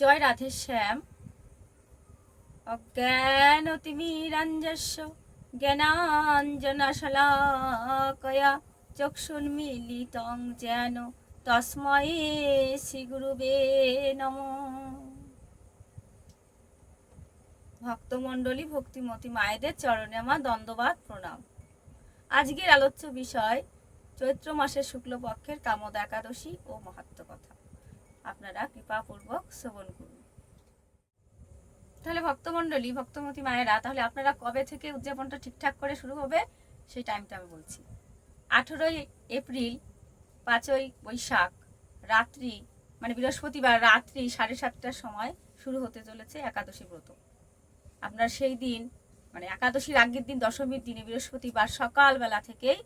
জয় রাধে শ্যাম। অজ্ঞান তিমিরাঞ্জস্য জ্ঞানাঞ্জনা শলাকয়া চক্ষুন্মিলিতং যেন তস্ময়ে শ্রী গুরুবে নম। ভক্তমণ্ডলী, ভক্তিমতী মায়েদের চরণে আমার দ্বন্দ্ববাদ প্রণাম। আজকের আলোচ্য বিষয়, চৈত্র মাসের শুক্লপক্ষের কামদ একাদশী ও মাহাত্ম কথা আপনারা কৃপাপূর্বক শ্রবণ করুন। তাহলে ভক্তমণ্ডলী, ভক্তমতী মায়েরা, তাহলে আপনারা কবে থেকে উদযাপনটা ঠিকঠাক করে শুরু হবে? সেই টাইমটা আমি বলছি। আঠেরোই এপ্রিল, পাঁচই বৈশাখ, রাত্রি মানে বৃহস্পতিবার রাত্রি সাড়ে সাতটার সময় শুরু হতে চলেছে একাদশী ব্রত। আপনার সেই দিন মানে একাদশীর আগের দিন, দশমীর দিনে বৃহস্পতিবার সকালবেলা থেকেই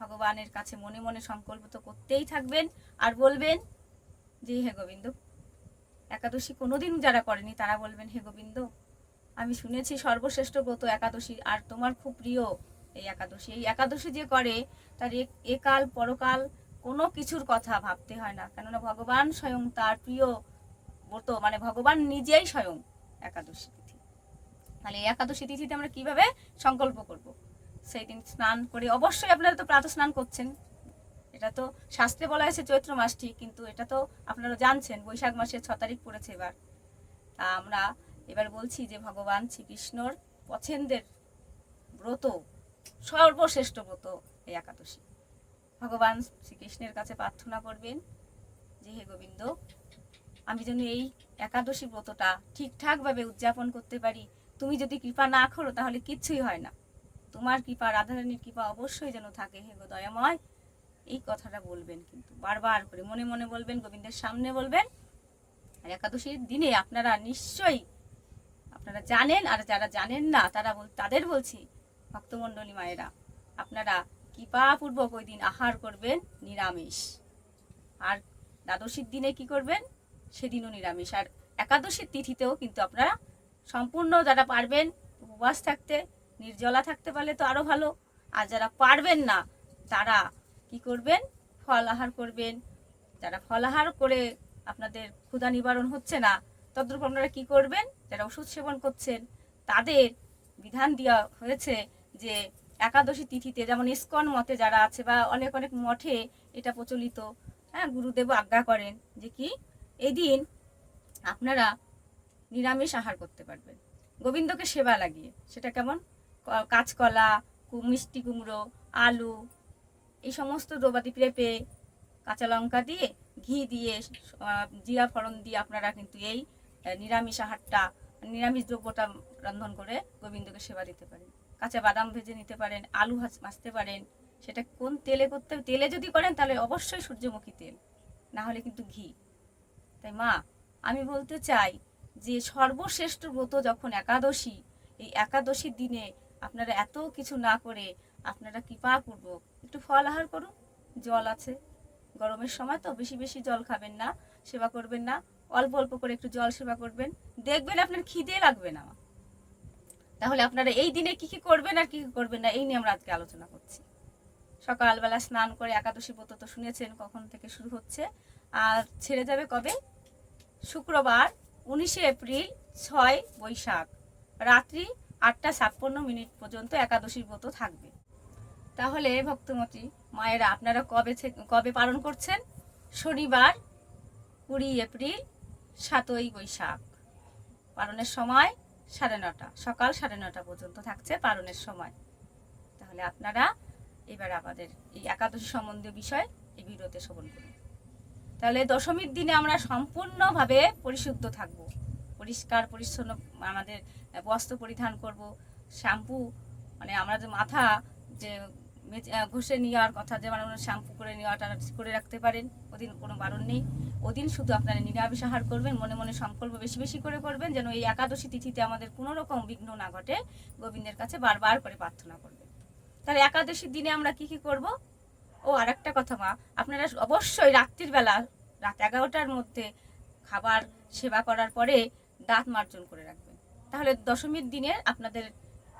ভগবানের কাছে মনে মনে সংকল্প তো করতেই থাকবেন আর বলবেন যে, হে গোবিন্দ, একাদশী কোনোদিন যারা করেনি। তারা বলবেন, হে গোবিন্দ, আমি শুনেছি সর্বশ্রেষ্ঠ ব্রত একাদশী, আর তোমার খুব প্রিয় এই একাদশী। এই একাদশী যে করে, তার একাল পরকাল কোনো কিছুর কথা ভাবতে হয় না। কেননা ভগবান স্বয়ং তার প্রিয় ব্রত মানে ভগবান নিজেই স্বয়ং একাদশী তিথি। তাহলে এই একাদশী তিথিতে আমরা কীভাবে সংকল্প করব? সেই দিন স্নান করে অবশ্যই আপনারা তো প্রাতঃ স্নান করছেন। এটা তো শাস্ত্রে বলা হয়েছে চৈত্র মাস ঠিক কিন্তু এটা তো আপনারা জানছেন, বৈশাখ মাসের ছ তারিখ পড়েছে এবার। তা আমরা এবার বলছি যে ভগবান শ্রীকৃষ্ণর পছন্দের ব্রত, সর্বশ্রেষ্ঠ ব্রত এই একাদশী। ভগবান শ্রীকৃষ্ণের কাছে প্রার্থনা করবেন যে হে গোবিন্দ, আমি যেন এই একাদশী ব্রতটা ঠিকঠাকভাবে উদযাপন করতে পারি। তুমি যদি কৃপা না করো, তাহলে কিচ্ছুই হয় না। তোমার কৃপা, রাধারানীর কৃপা অবশ্যই যেন থাকে। হে গো দয়াময় এই কথাটা বলবেন কিন্তু, বারবার করে মনে মনে বলবেন, গোবিন্দের সামনে বলবেন। আর একাদশীর দিনে আপনারা নিশ্চয়ই, আপনারা জানেন, আর যারা জানেন না, তারা বল, তাদের বলছি, ভক্তমণ্ডলী মায়েরা, আপনারা কৃপাপূর্বক ওই দিন আহার করবেন নিরামিষ। আর দ্বাদশীর দিনে কি করবেন? সেদিনও নিরামিষ। আর একাদশীর তিথিতেও কিন্তু আপনারা সম্পূর্ণ যারা পারবেন, উপবাস থাকতে, নির্জলা থাকতে পারলে তো আরও ভালো। আর যারা পারবেন না, তারা কি করবেন? ফল আহার করবেন। যারা ফল আহার করে আপনাদের ক্ষুধা নিবারণ হচ্ছে না, তদ্রূপ আপনারা কি করবেন? যারা ওষুধ সেবন করছেন, তাদের বিধান দেওয়া হয়েছে যে একাদশী তিথিতে যেমন ইস্কন মতে যারা আছে বা অনেক অনেক মঠে এটা প্রচলিত হ্যাঁ গুরুদেব আজ্ঞা করেন যে কি এদিন আপনারা নিরামিষ আহার করতে পারবেন। গোবিন্দকে সেবা লাগিয়ে, সেটা কেমন? কাঁচকলা মিষ্টি কুমড়ো, আলু এই সমস্ত দ্রৌপদী পেঁপে কাঁচা লঙ্কা দিয়ে, ঘি দিয়ে জিরা ফড়ন দিয়ে আপনারা কিন্তু এই নিরামিষ আহারটা, নিরামিষ দ্রব্যটা রন্ধন করে গোবিন্দকে সেবা দিতে পারেন। কাঁচা বাদাম ভেজে নিতে পারেন, আলু ভাজ- ভাজতে পারেন। সেটা কোন তেলে করতে, তেলে যদি করেন তাহলে অবশ্যই সূর্যমুখী তেল, না হলে কিন্তু ঘি। তাই মা, আমি বলতে চাই যে সর্বশ্রেষ্ঠ ব্রত যখন একাদশী, এই একাদশীর দিনে আপনারা এত কিছু না করে আপনারা কৃপাপূর্বক একটু ফল আহার করুন। জল আছে। গরমের সময় তো বেশি বেশি জল খাবেন না, সেবা করবেন না। অল্প অল্প করে একটু জল সেবা করবেন। দেখবেন আপনার খিদে লাগবে না। তাহলে আপনারা এই দিনে কি কি করবেন আর কি কি করবেন না, এই নিয়ে আমরা আজকে আলোচনা করছি। সকালবেলা স্নান করে একাদশী ব্রত তো শুনেছেন কখন থেকে শুরু হচ্ছে। আর ছেড়ে যাবে কবে? শুক্রবার, উনিশে এপ্রিল, ছয় বৈশাখ। রাত্রি আটটা ছাপ্পান্ন মিনিট পর্যন্ত একাদশীর ব্রত থাকবে। তাহলে ভক্তমতী, মায়েরা, আপনারা কবে কবে পালন করছেন? শনিবার, কুড়ি এপ্রিল, সাতই বৈশাখ। পালনের সময় সাড়ে নটা, সকাল সাড়ে নটা পর্যন্ত থাকছে পালনের সময়। তাহলে আপনারা এবার আমাদের এই একাদশী সম্বন্ধীয় বিষয় এই ভিডিওতে শ্রবণ করুন। তাহলে দশমীর দিনে আমরা সম্পূর্ণভাবে পরিশুদ্ধ থাকব। পরিষ্কার, পরিচ্ছন্ন আমাদের বস্ত্র পরিধান করব, শ্যাম্পু মানে আমরা যে মাথা যে ঘষে নেওয়ার কথা, যে মানে শ্যাম্পু করে নেওয়াটা করে রাখতে পারেন, ওদিন কোনো বারণ নেই। ওদিন শুধু আপনারা নিরামিষ আহার করবেন, মনে মনে সংকল্প বেশি বেশি করে করবেন, যেন এই একাদশী তিথিতে আমাদের কোনো রকম বিঘ্ন না ঘটে। গোবিন্দের কাছে বারবার করে প্রার্থনা করবেন। তাহলে একাদশীর দিনে আমরা কি কি করব? ও আর একটা কথা মা, আপনারা অবশ্যই রাত্রির বেলা, রাত এগারোটার মধ্যে খাবার সেবা করার পরে দাঁত মার্জন করে রাখবেন। তাহলে দশমীর দিনে আপনাদের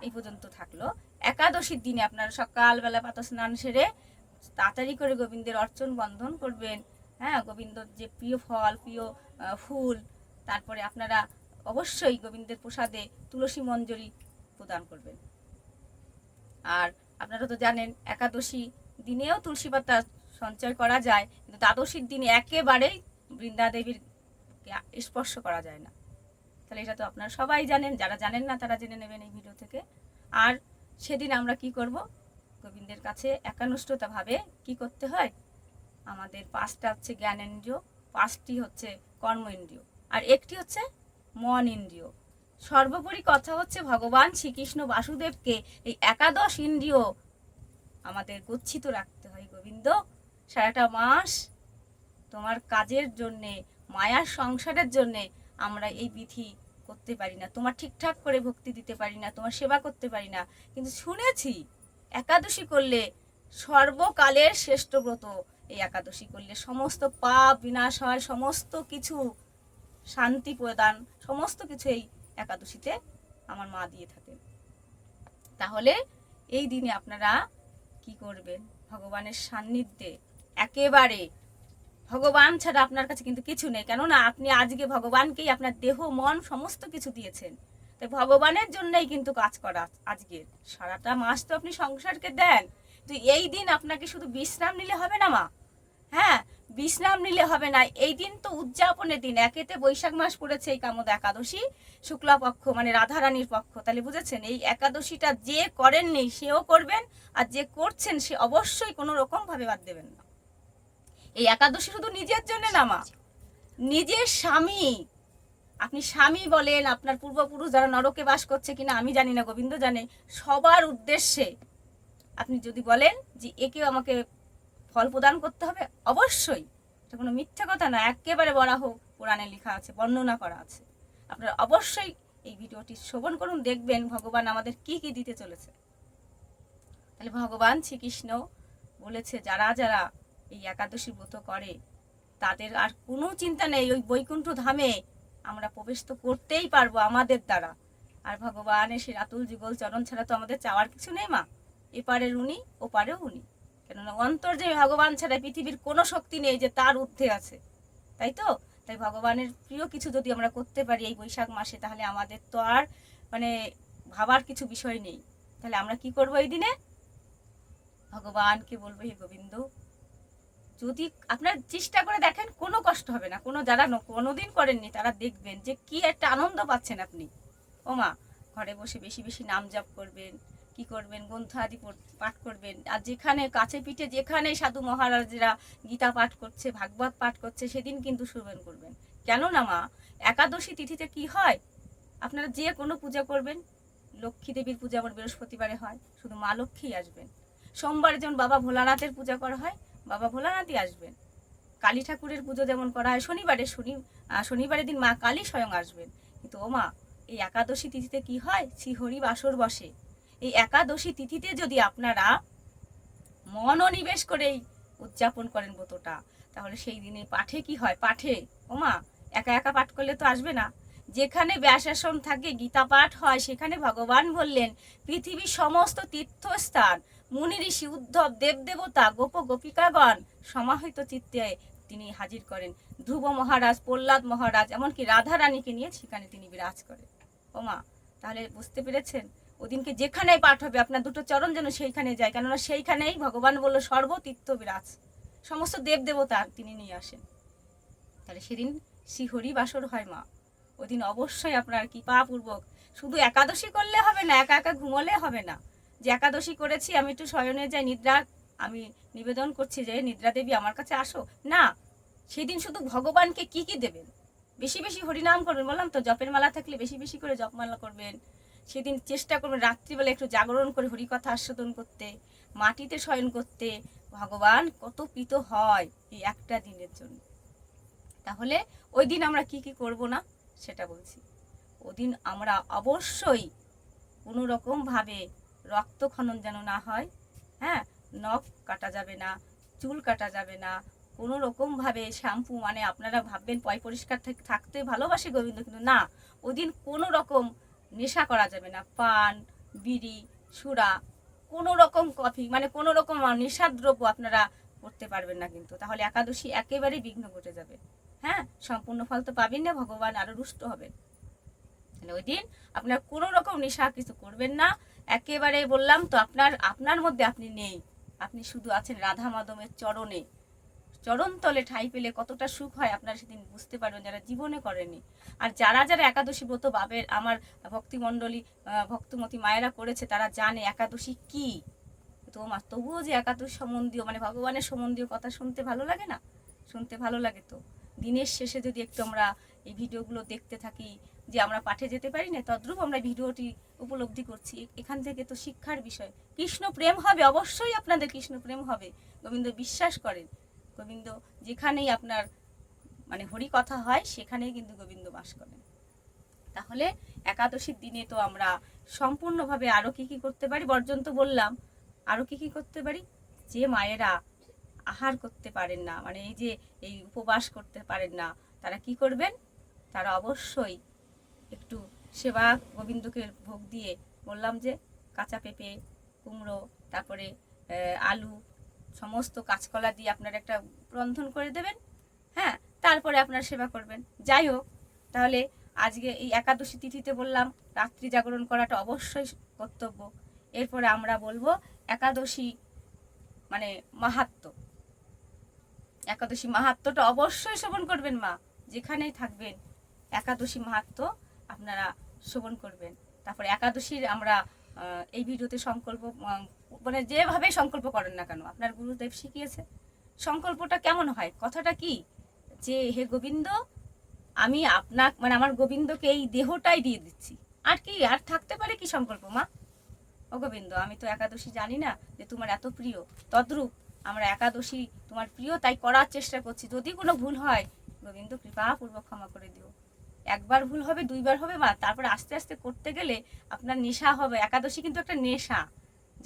এই পর্যন্ত থাকল। একাদশীর দিনে আপনারা সকালবেলা পাতা স্নান সেরে তাড়াতাড়ি করে গোবিন্দের অর্চন বন্ধন করবেন। হ্যাঁ গোবিন্দর যে প্রিয় ফল, প্রিয় ফুল, তারপরে আপনারা অবশ্যই গোবিন্দের প্রসাদে তুলসী মঞ্জরি প্রদান করবেন। আর আপনারা তো জানেন, একাদশী দিনেও তুলসী পাতা সঞ্চয় করা যায়, কিন্তু দ্বাদশীর দিনে একেবারেই বৃন্দা দেবীর স্পর্শ করা যায় না। তাহলে এটা তো আপনারা সবাই জানেন, যারা জানেন না তারা জেনে নেবেন এই ভিডিও থেকে। আর সেদিন আমরা কি করব? গোবিন্দের কাছে একানুষ্ঠতাভাবে কি করতে হয়? আমাদের পাঁচটা হচ্ছে জ্ঞান ইন্দ্রিয়, পাঁচটি হচ্ছে কর্ম ইন্দ্রিয়, আর একটি হচ্ছে মন ইন্দ্রিয়। সর্বোপরি কথা হচ্ছে ভগবান শ্রীকৃষ্ণ বাসুদেবকে এই একাদশ ইন্দ্রিয় আমাদের গচ্ছিত রাখতে হয় গোবিন্দ। সারাটা মাস তোমার কাজের জন্যে, মায়ার সংসারের জন্যে আমরা এই বিধি করতে পারি না, তোমার ঠিকঠাক করে ভক্তি দিতে পারি না, তোমার সেবা করতে পারি না। কিন্তু শুনেছি, একাদশী করলে সর্বকালের শ্রেষ্ঠ ব্রত। এই একাদশী করলে সমস্ত পাপ বিনাশ হয়, সমস্ত কিছু শান্তি প্রদান, সমস্ত কিছু এই একাদশীতে আমার মা দিয়ে থাকেন। তাহলে এই দিনে আপনারা কি করবেন? ভগবানের সান্নিধ্যে একেবারে ভগবান ছাড়া আপনার কাছে কিন্তু কিছু নেই। কেননা আপনি আজকে ভগবানকেই আপনার দেহ, মন সমস্ত কিছু দিয়েছেন। তাই ভগবানের জন্যই কিন্তু কাজ করা আজকের। সারাটা মাস তো আপনি সংসারকে দেন। তো এই দিন আপনাকে শুধু বিশ্রাম নিলে হবে না, মা? হ্যাঁ বিশ্রাম নিলে হবে না। এই দিন তো উদযাপনের দিন। একেতে বৈশাখ মাস পড়েছে এই কামদ একাদশী। শুক্লা পক্ষ মানে রাধারানীর পক্ষ। তাহলে বুঝেছেন, এই একাদশীটা যে করেননি, সেও করবেন, আর যে করছেন, সে অবশ্যই কোনো রকম ভাবে বাদ দেবেন না। এই একাদশী শুধু নিজের জন্য না, মা। নিজের স্বামী। আপনি স্বামী বলেন, আপনার পূর্বপুরুষ যারা নরকে বাস করছে কিনা আমি জানি না, গোবিন্দ জানে। সবার উদ্দেশ্যে আপনি যদি বলেন যে একেও আমাকে ফল প্রদান করতে হবে, অবশ্যই। এটা কোনো মিথ্যা কথা না, একেবারে বলা হোক, পুরাণে লেখা আছে, বর্ণনা করা আছে। আপনারা অবশ্যই এই ভিডিওটি শ্রবণ করুন, দেখবেন ভগবান আমাদের কি কি দিতে চলেছে। তাহলে ভগবান শ্রীকৃষ্ণ বলেছে, যারা যারা এই একাদশী ব্রত করে। তাদের আর কোনো চিন্তা নেই, ওই বৈকুণ্ঠ ধামে আমরা প্রবেশ তো করতেই পারব আমাদের দ্বারা। আর ভগবানের সেই রাতুল, যুগল, চরণ ছাড়া তো আমাদের চাওয়ার কিছু নেই মা। এপারের উনি, ওপারেও উনি। কেননা অন্তর যে ভগবান ছাড়া পৃথিবীর কোনো শক্তি নেই যে তার ঊর্ধ্বে আছে। তাই তো? তাই ভগবানের প্রিয় কিছু যদি আমরা করতে পারি এই বৈশাখ মাসে, তাহলে আমাদের তো আর মানে ভাবার কিছু বিষয় নেই। তাহলে আমরা কি করব এই দিনে? ভগবানকে বলব, হে গোবিন্দ যদি আপনার চেষ্টা করে দেখেন, কোনো কষ্ট হবে না। কোনো যারা কোনোদিন করেননি, তারা দেখবেন যে কি একটা আনন্দ পাচ্ছেন আপনি। ও মা, ঘরে বসে বেশি বেশি নাম জপ করবেন, কি করবেন গ্রন্থ আদি পাঠ করবেন। আর যেখানে কাছে পিঠে, যেখানে সাধু মহারাজরা গীতা পাঠ করছে, ভাগবত পাঠ করছে, সেদিন কিন্তু শ্রবণ করবেন। কেন না মা, একাদশী তিথিতে কি হয়? আপনারা যে কোনো পূজা করবেন। লক্ষ্মী দেবীর পূজা আমার বৃহস্পতিবারে হয়। শুধু মা লক্ষ্মী আসবেন। সোমবারে যেমন বাবা ভোলানাথের পূজা করা হয় বাবা ভোলানাথই আসবেন। কালী ঠাকুরের পুজো যেমন করা হয়, শনিবারে শনি শনিবারের দিন মা কালী স্বয়ং আসবেন। কিন্তু ও মা, এই একাদশী তিথিতে কি হয়? শ্রীহরি বাসর বসে। এই একাদশী তিথিতে যদি আপনারা মনোনিবেশ করেই উদযাপন করেন ব্রতটা, তাহলে সেই দিনে পাঠে কি হয়? পাঠে ওমা একা একা পাঠ করলে তো আসবে না। যেখানে ব্যাসাসন থাকে গীতা পাঠ হয়, সেখানে ভগবান বললেন, পৃথিবীর সমস্ত তীর্থস্থান মুনি ঋষি উদ্ধব দেবদেবতা গোপ গোপিকাগণ সমাহিত চিত্তে তিনি হাজির করেন। ধ্রুব মহারাজ, প্রহ্লাদ মহারাজ, এমনকি রাধা রানীকে নিয়ে সেখানে তিনি বিরাজ করেন। ওমা তাহলে বুঝতে পেরেছেন? ওদিনকে যেখানে পাঠ হবে, আপনার দুটো চরণ যেন সেইখানে যায়, কেননা সেইখানেই ভগবান বলল, সর্বতীর্থ বিরাজ। সমস্ত দেব দেবতা তিনি নিয়ে আসেন। তাহলে সেদিন শ্রীহরি বাসর হয় মা। ওদিন অবশ্যই আপনার কৃপাপূর্বক শুধু একাদশী করলে হবে না, একা একা ঘুমোলে হবে না। যে একাদশী করেছি, আমি একটু শয়নে যাই নিদ্রা, আমি নিবেদন করছি যে নিদ্রা দেবী আমার কাছে আসো না, সেদিন শুধু ভগবানকে কি কি দেবেন? বেশি বেশি হরিনাম করবেন, বললাম তো, জপের মালা থাকলে বেশি বেশি করে জপমালা করবেন। সেদিন চেষ্টা করবেন রাত্রিবেলা একটু জাগরণ করে হরিকথা আস্বাদন করতে, মাটিতে শয়ন করতে। ভগবান কত প্রীত হয় এই একটা দিনের জন্য। তাহলে ওই দিন আমরা কি কি করব না, সেটা বলছি। ওদিন আমরা অবশ্যই কোনো রকমভাবে রক্তক্ষরণ যেন না হয় হ্যাঁ? নখ কাটা যাবে না, চুল কাটা যাবে না। কোনো রকমভাবে শ্যাম্পু মানে আপনারা ভাববেন পয় পরিষ্কার থাক- থাকতে ভালোবাসে গোবিন্দ, কিন্তু না, ওদিন কোনো রকম নেশা করা যাবে না। পান, বিড়ি, সুরা, কোনো রকম কফি মানে কোনো রকম নেশার দ্রব্য আপনারা করতে পারবেন না কিন্তু। তাহলে একাদশী একেবারেই বিঘ্ন ঘটে যাবে। হ্যাঁ? সম্পূর্ণ ফল তো পাবেন না, ভগবান আরও রুষ্ট হবেন। তাহলে ওই দিন আপনার কোনো রকম নেশা কিছু করবেন না। একেবারে বললাম, তো আপনার আপনার মধ্যে আপনি নেই। আপনি শুধু আছেন রাধা মাধবের চরণে। চরণ তলে ঠাই পেলে কতটা সুখ হয় আপনারা সেদিন বুঝতে পারবেন যারা জীবনে করেনি। আর যারা যারা একাদশী ব্রত বাবের আমার ভক্তিমণ্ডলী ভক্তমতী মায়েরা করেছে, তারা জানে একাদশী কি। তো মা, তবুও যে একাদশ সম্বন্ধীয় মানে ভগবানের সম্বন্ধীয় কথা শুনতে ভালো লাগে না? শুনতে ভালো লাগে তো। দিনের শেষে যদি একটু আমরা এই ভিডিওগুলো দেখতে থাকি যে আমরা পাঠে যেতে পারি না তদ্রূপ আমরা ভিডিওটি উপলব্ধি করছি। এখান থেকে তো শিক্ষার বিষয়। কৃষ্ণ প্রেম হবে, অবশ্যই আপনাদের কৃষ্ণ প্রেম হবে। গোবিন্দ বিশ্বাস করেন। গোবিন্দ যেখানেই আপনার মানে হরি কথা হয়, সেখানেই কিন্তু গোবিন্দ বাস করেন। তাহলে একাদশীর দিনে তো আমরা সম্পূর্ণভাবে আরও কি কি করতে পারি? বর্জন তো বললাম, আরও কি কি করতে পারি? যে মায়েরা আহার করতে পারেন না মানে এই যে এই উপবাস করতে পারেন না, তারা কি করবেন? তারা অবশ্যই একটু সেবা গোবিন্দকে ভোগ দিয়ে বললাম যে কাঁচা পেঁপে, কুমড়ো, তারপরে আলু, সমস্ত কাঁচকলা দিয়ে আপনার একটা রন্ধন করে দেবেন হ্যাঁ? তারপরে আপনার সেবা করবেন। যাই হোক, তাহলে আজকে এই একাদশী তিথিতে বললাম, রাত্রি জাগরণ করাটা অবশ্যই কর্তব্য। এরপরে আমরা বলব একাদশী মানে মাহাত্ম। একাদশী মাহাত্মটা অবশ্যই শ্রবণ করবেন মা, যেখানেই থাকবেন। একাদশী মাহাত্ম আপনারা শ্রবণ করবেন। তারপরে একাদশীর আমরা এই ভিডিওতে সংকল্প মানে যেভাবে সংকল্প করেন না কেন, আপনার গুরুদেব শিখিয়েছে সংকল্পটা কেমন হয়? কথাটা কি? যে, হে গোবিন্দ, আমি আপনার মানে আমার গোবিন্দকে এই দেহটাই দিয়ে দিচ্ছি। আর কি, আর থাকতে পারে কি সংকল্প, মা? ও গোবিন্দ, আমি তো একাদশী জানি না যে তোমার এত প্রিয়। তদ্রূপ আমরা একাদশী তোমার প্রিয়, তাই করার চেষ্টা করছি। যদি কোনো ভুল হয়, গোবিন্দ কৃপা পূর্বক ক্ষমা করে দিও। একবার ভুল হবে, দুইবার হবে মা তারপরে আস্তে আস্তে করতে গেলে আপনার নেশা হবে। একাদশী কিন্তু একটা নেশা।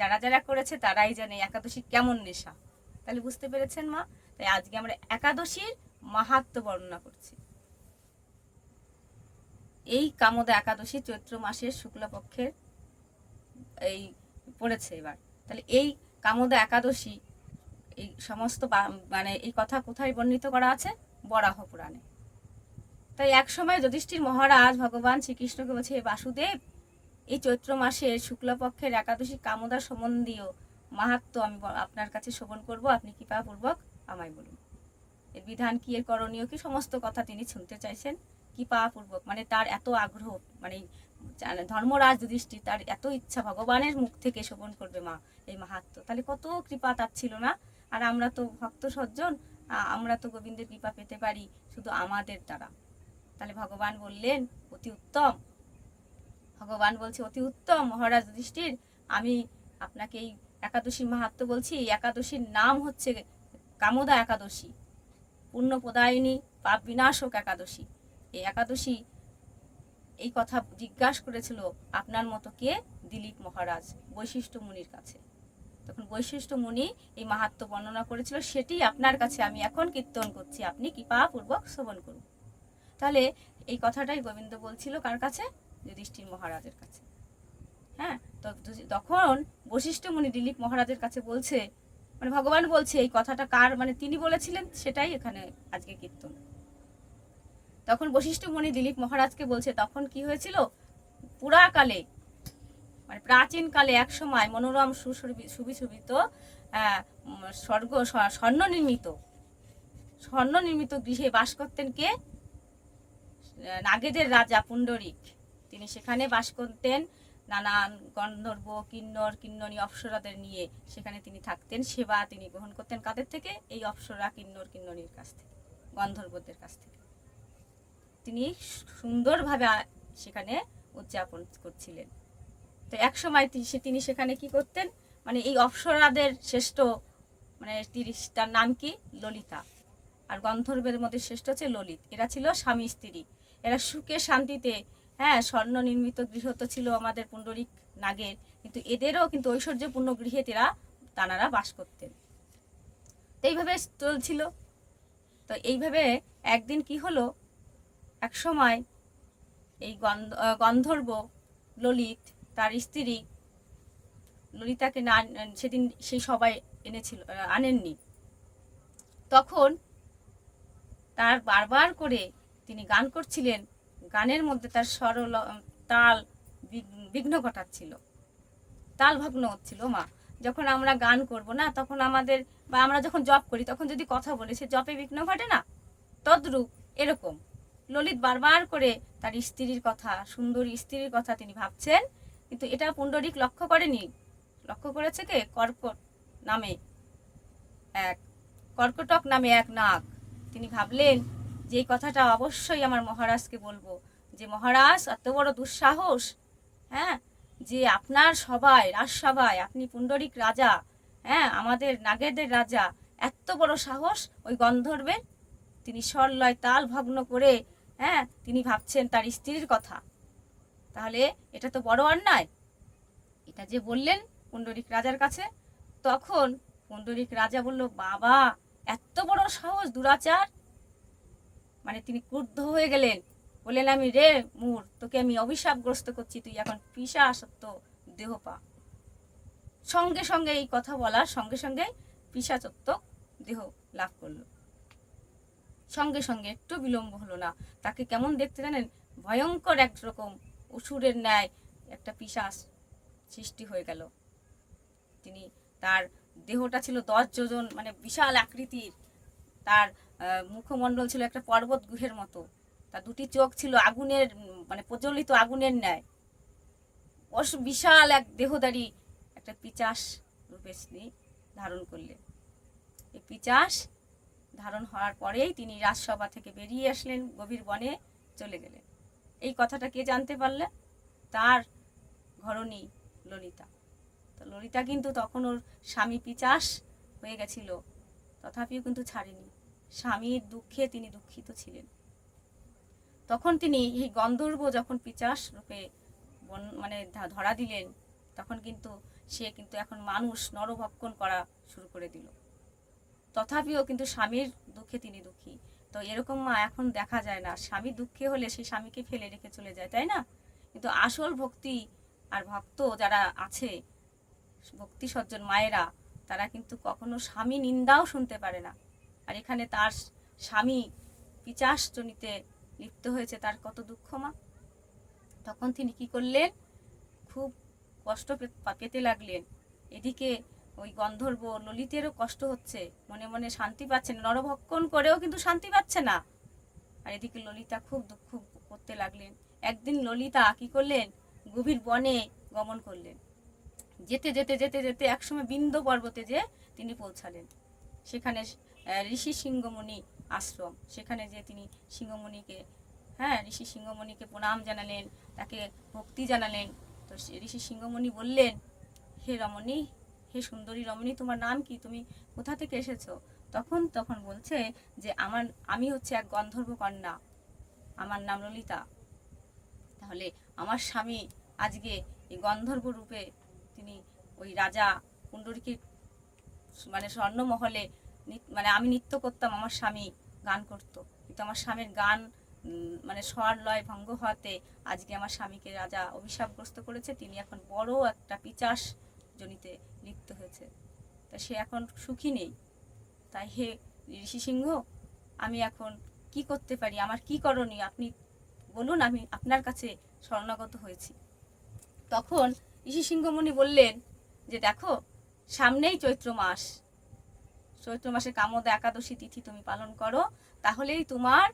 যারা যারা করেছে তারাই জানে একাদশী কেমন নেশা। তাহলে বুঝতে পেরেছেন মা? তাই আজকে আমরা একাদশীর মাহাত্ম বর্ণনা করছি। এই কামদা একাদশী চৈত্র মাসের শুক্লপক্ষের এই পড়েছে এবার। তাহলে এই কামদা একাদশী এই সমস্ত মানে এই কথা কোথায় বর্ণিত করা আছে? বরাহ পুরাণে। তাই এক সময় যুধিষ্ঠির মহারাজ ভগবান শ্রীকৃষ্ণকে বলছে বাসুদেব, এই চৈত্র মাসের শুক্লপক্ষের একাদশী কামদা সম্বন্ধীয় মাহাত্ম আমি আপনার কাছে শ্রবণ করব, আপনি কৃপাপূর্বক আমায় বলুন। এর বিধান কি, এর করণীয় কি, সমস্ত কথা তিনি শুনতে চাইছেন। কৃপাপূর্বক মানে তার এত আগ্রহ মানে ধর্মরাজ যুধিষ্ঠির, তার এত ইচ্ছা ভগবানের মুখ থেকে শোভন করবে মা, এই মাহাত্ম তাহলে কত কৃপা তার ছিল না? আর আমরা তো ভক্ত সজ্জন আমরা তো গোবিন্দের কৃপা পেতে পারি শুধু আমাদের দ্বারা। তাহলে ভগবান বললেন, অতি উত্তম। ভগবান বলছে, অতি উত্তম মহারাজ যুধিষ্ঠির, আমি আপনাকে এই একাদশীর মাহাত্ম বলছি, এই একাদশীর নাম হচ্ছে কামদা একাদশী পুণ্য প্রদায়িনী পাপ বিনাশক একাদশী। এই একাদশী এই কথা জিজ্ঞাসা করেছিল আপনার মতো কে? দিলীপ মহারাজ, বৈশিষ্ট্য মুনির কাছে। তখন বৈশিষ্ট্য মুনি এই মাহাত্ম বর্ণনা করেছিল, সেটি আপনার কাছে আমি এখন কীর্তন করছি, আপনি কৃপাপূর্বক শ্রবণ করুন। তাহলে এই কথাটাই গোবিন্দ বলছিল কার কাছে? যুধিষ্ঠির মহারাজের কাছে। হ্যাঁ তো তখন বশিষ্ঠ মুনি দিলীপ মহারাজের কাছে বলছে মানে ভগবান বলছে এই কথাটা কার মানে তিনি বলেছিলেন সেটাই এখানে আজকে কীর্তন। তখন বশিষ্ঠ মুনি দিলীপ মহারাজকে বলছে, তখন কি হয়েছিল? পুরাকালে মানে প্রাচীন কালে এক সময় মনোরম সুবিশোভিত স্বর্গ স্বর্ণ নির্মিত স্বর্ণ নির্মিত গৃহে বাস করতেন কে? নাগেদের রাজা পুণ্ডরিক। তিনি সেখানে বাস করতেন, নানান গন্ধর্ব, কিন্নর কিন্নরী অপ্সরাদের নিয়ে সেখানে তিনি থাকতেন। সেবা তিনি গ্রহণ করতেন কাদের থেকে? এই অপ্সরা, কিন্নর কিন্নরীর কাছ থেকে, গন্ধর্বদের কাছ থেকে। তিনি সুন্দরভাবে সেখানে উদযাপন করছিলেন। তো এক সময় তিনি সেখানে কি করতেন? মানে এই অপ্সরাদের শ্রেষ্ঠ মানে তিরিশ তার নাম কি? ললিতা। আর গন্ধর্বের মধ্যে শ্রেষ্ঠ হচ্ছে ললিত। এরা ছিল স্বামী স্ত্রী এরা সুখে শান্তিতে হ্যাঁ স্বর্ণ নির্মিত গৃহ তো ছিল আমাদের পুণ্ডরিক নাগের। কিন্তু এদেরও কিন্তু ঐশ্বর্যপূর্ণ গৃহে তারা, তানারা বাস করতেন। এইভাবে চলছিল। তো এইভাবে একদিন কি হলো? এক সময় এই গন্ধ- গন্ধর্ব ললিত, তার স্ত্রী ললিতাকে না সেদিন সেই সবাই এনেছিল আনেননি। তখন তার বারবার করে তিনি গান করছিলেন, গানের মধ্যে তার সরল তাল বিঘ্ন- ঘটাচ্ছিল। তাল ভগ্ন হচ্ছিল, মা। যখন আমরা গান করব না, তখন আমাদের, বা আমরা যখন জব করি, তখন যদি কথা বলি, সে জপে বিঘ্ন ঘটে না? তদ্রূপ এরকম। ললিত বারবার করে তার স্ত্রীর কথা, সুন্দরী স্ত্রীর কথা তিনি ভাবছেন, কিন্তু এটা পুণ্ডরিক লক্ষ্য করেনি। লক্ষ্য করেছে কে? কর্কট নামে এক, কর্কটক নামে এক নাগ। তিনি ভাবলেন যে কথাটা অবশ্যই আমার মহারাজকে বলব, যে মহারাজ, এত বড় দুঃসাহস হ্যাঁ? যে আপনার সবাই রাজসভায় আপনি পুণ্ডরিক রাজা হ্যাঁ? আমাদের নাগেদের রাজা, এত বড় সাহস ওই গন্ধর্বের? তিনি স্বরলয় তাল ভগ্ন করে হ্যাঁ? তিনি ভাবছেন তার স্ত্রীর কথা। তাহলে এটা তো বড় অন্যায়। এটা যে বললেন পুণ্ডরিক রাজার কাছে, তখন পুণ্ডরিক রাজা বলল, বাবা, এত বড় সাহস দুরাচার মানে তিনি ক্রুদ্ধ হয়ে গেলেন। বললেন, আমি রে মুর, তোকে আমি অভিশাপগ্রস্ত করছি, তুই এখন পিসা আসত্ব দেহ পা সঙ্গে সঙ্গে এই কথা বলার সঙ্গে সঙ্গে পিসাচত্ব দেহ লাভ করল। সঙ্গে সঙ্গে একটু বিলম্ব হলো না। তাকে কেমন দেখতে জানেন? ভয়ঙ্কর একরকম অসুরের ন্যায় একটা পিসাস সৃষ্টি হয়ে গেল। তিনি তার দেহটা ছিল দশ যোজন মানে বিশাল আকৃতির। তার মুখমণ্ডল ছিল একটা পর্বত গুহের মতো। তার দুটি চোখ ছিল আগুনের মানে প্রজ্বলিত আগুনের ন্যায়। অস বিশাল এক দেহদারি একটা পিচাস রূপে তিনি ধারণ করলেন। এই পিচাস ধারণ হওয়ার পরেই তিনি রাজসভা থেকে বেরিয়ে আসলেন, গভীর বনে চলে গেলেন। এই কথাটা কে জানতে পারলে তার ঘরণী ললিতা। তো ললিতা কিন্তু তখন ওর স্বামী পিচাস হয়ে গেছিল, তথাপিও কিন্তু ছাড়েনি। স্বামীর দুঃখে তিনি দুঃখিত ছিলেন। তখন তিনি এই গন্ধর্ব যখন পিচাস রূপে মানে ধরা দিলেন, তখন কিন্তু সে কিন্তু এখন মানুষ নরভক্ষণ করা শুরু করে দিল। তথাপিও কিন্তু স্বামীর দুঃখে তিনি দুঃখী। তো এরকম মা এখন দেখা যায় না। স্বামী দুঃখে হলে সেই স্বামীকে ফেলে রেখে চলে যায়, তাই না? কিন্তু আসল ভক্তি আর ভক্ত যারা আছে, ভক্তি সজ্জন মায়েরা, তারা কিন্তু কখনো স্বামী নিন্দাও শুনতে পারে না। আর এখানে তার স্বামী পিচাসজনিতে লিপ্ত হয়েছে, তার কত দুঃখ মা? তখন তিনি কি করলেন? খুব কষ্ট পেতে লাগলেন। এদিকে ওই গন্ধর্ব ললিতেরও কষ্ট হচ্ছে, মনে মনে শান্তি পাচ্ছে না, নরভক্ষণ করেও কিন্তু শান্তি পাচ্ছে না। আর এদিকে ললিতা খুব দুঃখ করতে লাগলেন। একদিন ললিতা কি করলেন? গভীর বনে গমন করলেন। যেতে যেতে যেতে যেতে একসময় বিন্দ পর্বতে যে তিনি পৌঁছালেন। সেখানে ঋষি সিংহমণি আশ্রম। সেখানে যে তিনি সিংহমণিকে হ্যাঁ ঋষি সিংহমণিকে প্রণাম জানালেন, তাকে ভক্তি জানালেন। তো ঋষি সিংহমণি বললেন, হে রমণী, হে সুন্দরী রমণী, তোমার নাম কি? তুমি কোথা থেকে এসেছ? তখন তখন বলছে যে, আমার, আমি হচ্ছে এক গন্ধর্ব কন্যা আমার নাম ললিতা। তাহলে আমার স্বামী আজকে এই গন্ধর্ব রূপে তিনি ওই রাজা পুণ্ডরীকে মানে স্বর্ণমহলে মানে আমি নৃত্য করতাম, আমার স্বামী গান করতো। কিন্তু আমার স্বামীর গান মানে স্বর লয় ভঙ্গ হওয়াতে আজকে আমার স্বামীকে রাজা অভিশাপগ্রস্ত করেছে, তিনি এখন বড় একটা পিচাস জনিতে লিপ্ত হয়েছে। তা সে এখন সুখী নেই। তাই হে ঋষি সিংহ, আমি এখন কি করতে পারি? আমার কি করণীয়? আপনি বলুন, আমি আপনার কাছে শরণাগত হয়েছি। তখন ঋষি সিংহমণি বললেন যে, দেখো, সামনেই চৈত্র মাস। চৈত্র মাসে কামদা একাদশী তিথি তুমি পালন করো, তাহলেই তোমার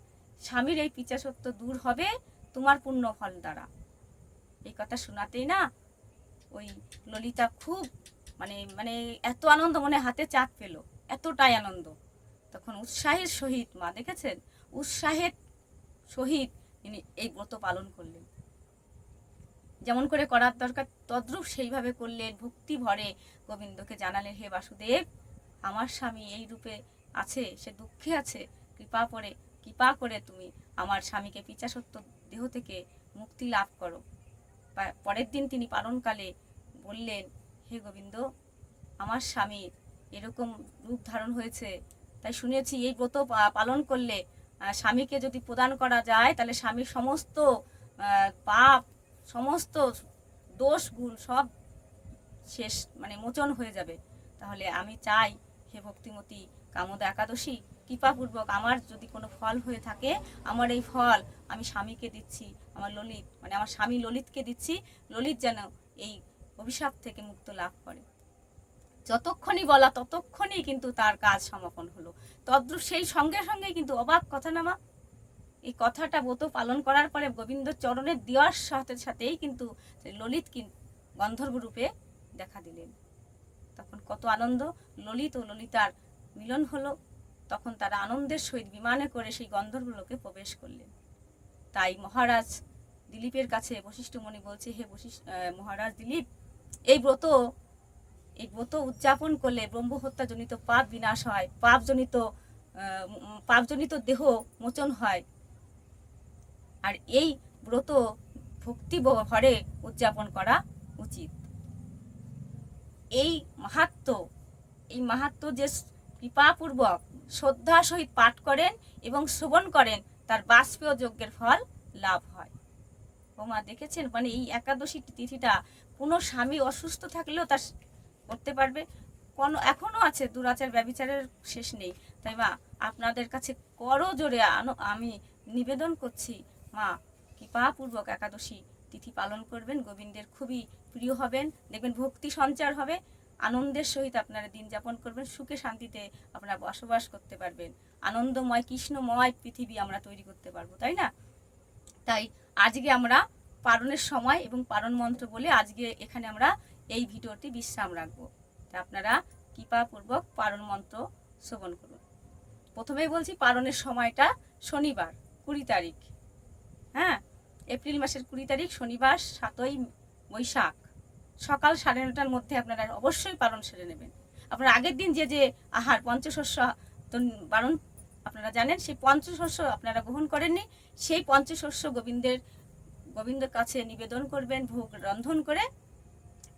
স্বামীর এই পিচাসত্ব দূর হবে, তোমার পুণ্য ফল দ্বারা। এই কথা শোনাতেই না ওই ললিতা খুব মানে মানে এত আনন্দ মনে হাতে চাঁদ পেল, এতটাই আনন্দ। তখন উৎসাহের সহিত, মা দেখেছেন? উৎসাহের সহিত তিনি এই ব্রত পালন করলেন। যেমন করে করার দরকার, তদ্রূপ সেইভাবে করলেন। ভক্তি ভরে গোবিন্দকে জানালেন, হে বাসুদেব আমার স্বামী এই রূপে আছে, সে দুঃখে আছে, কৃপা করে কৃপা করে তুমি আমার স্বামীকে পিচাসত্ব দেহ থেকে মুক্তি লাভ করো। পরের দিন তিনি পালনকালে বললেন, হে গোবিন্দ, আমার স্বামীর এরকম রূপ ধারণ হয়েছে। তাই শুনেছি এই ব্রত পালন করলে স্বামীকে যদি প্রদান করা যায়, তাহলে স্বামীর সমস্ত পাপ, সমস্ত দোষ গুণ সব শেষ মানে মোচন হয়ে যাবে। তাহলে আমি চাই হে ভক্তিমতী, কামদা একাদশী, কৃপাপূর্বক আমার যদি কোনো ফল হয়ে থাকে, আমার এই ফল আমি স্বামীকে দিচ্ছি, আমার ললিত মানে আমার স্বামী ললিতকে দিচ্ছি, ললিত যেন এই অভিশাপ থেকে মুক্ত লাভ করে। যতক্ষণই বলা ততক্ষণই কিন্তু তার কাজ সমাপন হলো। তদ্রুপ সেই সঙ্গে সঙ্গে কিন্তু অবাক কথা না মা এই কথাটা ব্রত পালন করার পরে গোবিন্দ চরণের দেওয়ার সাথে সাথেই কিন্তু ললিত গন্ধর্ব রূপে দেখা দিলেন। তখন কত আনন্দ। ললিত ও ললিতার মিলন হলো। তখন তারা আনন্দের সহিত বিমানে করে সেই গন্ধর্ব লোকে প্রবেশ করলেন। তাই মহারাজ দিলীপের কাছে বশিষ্ঠ মুনি বলছে, হে বশিষ্ঠ মহারাজ দিলীপ, এই ব্রত এই ব্রত উদযাপন করলে ব্রহ্ম হত্যাজনিত পাপ বিনাশ হয়। পাপজনিত পাপজনিত দেহ মোচন হয়। আর এই ব্রত ভক্তি ভরে উদযাপন করা উচিত। এই মাহাত্ম এই মাহাত্ম যে কৃপাপূর্বক শ্রদ্ধা সহিত পাঠ করেন এবং শ্রবণ করেন, তার বাষ্পীয় যজ্ঞের ফল লাভ হয়। ওমা দেখেছেন? মানে এই একাদশী তিথিটা কোনো স্বামী অসুস্থ থাকলেও তার করতে পারবে? কোন, এখনও আছে, দুরাচার ব্যবিচারের শেষ নেই। তাই মা, আপনাদের কাছে করো জোরে আমি নিবেদন করছি। মা, কৃপাপূর্বক একাদশী তিথি পালন করবেন, গোবিন্দের খুবই প্রিয় হবেন। দেখবেন ভক্তি সঞ্চার হবে, আনন্দের সহিত আপনারা দিন যাপন করবেন, সুখে শান্তিতে আপনারা বসবাস করতে পারবেন। আনন্দময়, কৃষ্ণময় পৃথিবী আমরা তৈরি করতে পারব, তাই না? তাই আজকে আমরা পারণের সময় এবং পারণ মন্ত্র বলে আজকে এখানে আমরা এই ভিডিওটি বিশ্রাম রাখব। তা আপনারা কৃপাপূর্বক পারণ মন্ত্র শ্রবণ করুন। প্রথমেই বলছি পারণের সময়টা শনিবার, কুড়ি তারিখ হ্যাঁ? এপ্রিল মাসের কুড়ি তারিখ, শনিবার, সাতই বৈশাখ। সকাল সাড়ে নটার মধ্যে আপনারা অবশ্যই পালন সেরে নেবেন। আপনারা আগের দিন যে যে আহার, পঞ্চশস্য বারণ আপনারা জানেন, সেই পঞ্চশস্য আপনারা গ্রহণ করেননি। সেই পঞ্চশস্য গোবিন্দের গোবিন্দের কাছে নিবেদন করবেন, ভোগ রন্ধন করে।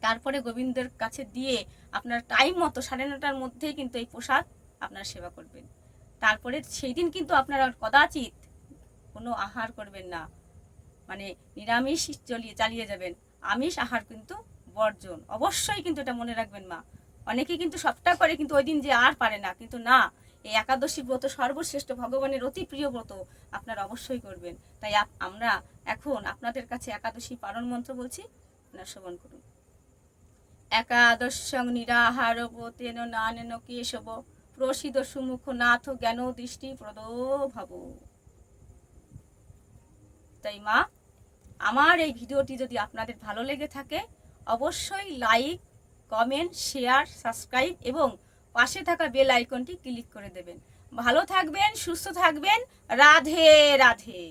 তারপরে গোবিন্দের কাছে দিয়ে আপনার টাইম মতো সাড়ে নটার মধ্যেই কিন্তু এই প্রসাদ আপনারা সেবা করবেন। তারপরে সেই দিন কিন্তু আপনারা কদাচিৎ কোনো আহার করবেন না। মানে নিরামিষ চলিয়ে, চালিয়ে যাবেন। আমিষ আহার কিন্তু বর্জন। অবশ্যই কিন্তু এটা মনে রাখবেন মা। অনেকে কিন্তু সবটা করে, কিন্তু ওই দিন যে আর পারে না। কিন্তু না, এই একাদশী ব্রত, সর্বশ্রেষ্ঠ ভগবানের অতি প্রিয় ব্রত আপনারা অবশ্যই করবেন। তাই আমরা এখন আপনাদের কাছে একাদশী পালন মন্ত্র বলছি, আপনারা শ্রবণ করুন। একাদশং নিরাহার তেন নানেন কেশব প্রসিদ সুমুখ নাথ জ্ঞান দৃষ্টি প্রদ ভাব তাই মা আমার এই ভিডিওটি যদি আপনাদের ভালো লেগে থাকে, অবশ্যই লাইক কমেন্ট শেয়ার সাবস্ক্রাইব এবং পাশে থাকা বেল আইকনটি ক্লিক করে দেবেন। ভালো থাকবেন, সুস্থ থাকবেন। রাধে রাধে।